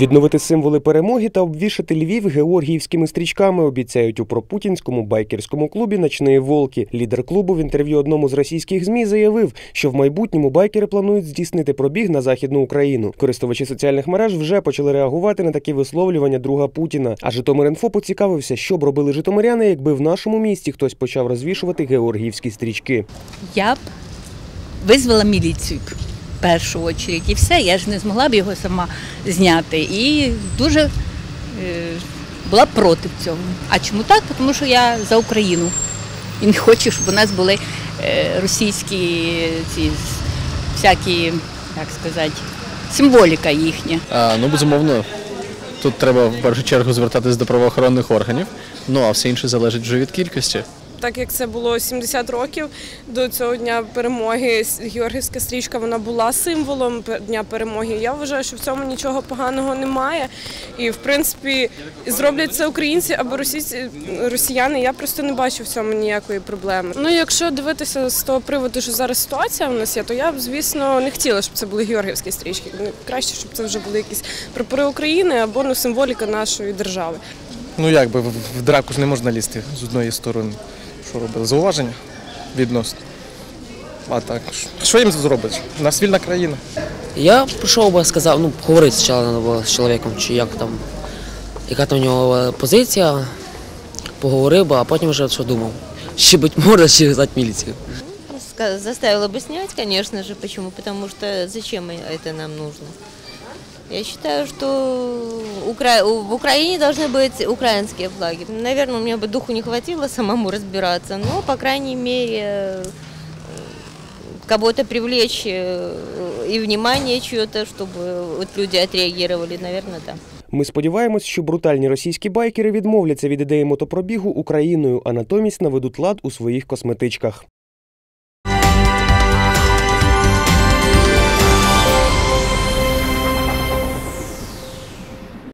Відновити символи перемоги та обвішати Львів георгіївськими стрічками обіцяють у пропутінському байкерському клубі Ночні Волки. Лідер клубу в інтерв'ю одному з російських змі заявив, що в майбутньому байкери планують здійснити пробіг на західну Україну. Користувачі соціальних мереж вже почали реагувати на такі висловлювання друга Путіна. А Житомир.Інфо поцікавився, що б робили житомиряни, якби в нашому місті хтось почав розвішувати георгіївські стрічки. я б визвала міліцію першу очередь. І все, я ж не змогла б його сама зняти. І дуже е, була проти цього. А чому так? Тому що я за Україну. І не хочу, щоб у нас були е, російські ці всякі, як сказати, символіка їхня. А, ну, безумовно, тут треба в першу чергу звертатись до правоохоронних органів. Ну а все інше залежить вже від кількості. Так як це було 70 років до цього дня перемоги, Георгівська стрічка вона була символом дня перемоги. Я вважаю, що в цьому нічого поганого немає. І в принципі зроблять це українці або російці, росіяни. Я просто не бачу в цьому ніякої проблеми. Ну, якщо дивитися з того приводу, що зараз ситуація в нас є, то я б, звісно, не хотіла, щоб це були георгівські стрічки. Ну, Краще, щоб це вже були якісь прапори України або ну, символіка нашої держави. Ну як би в драку ж не можна лізти з одної сторони. Що робили? Зауваження відносно. А так, що їм зробиш? У нас вільна країна. Я прийшов би, сказав, ну, поговорити з чоловіком, чи як там, яка там у нього позиція, поговорив би, а потім вже що думав. Чи бить можна, чи визвати міліцію. Заставила бы снять, конечно же. Почему? Потому что зачем это нам нужно? Я считаю, что Укра- у- в Украине должны быть украинские флаги. Наверное, у меня бы духу не хватило самому разбираться, но, по крайней мере, э, кого-то привлечь э, и внимание чье-то, чтобы вот люди отреагировали, наверное, да. Ми сподіваємось, що брутальні російські байкери відмовляться від ідеї мотопробігу Україною, а натомість наведуть лад у своїх косметичках.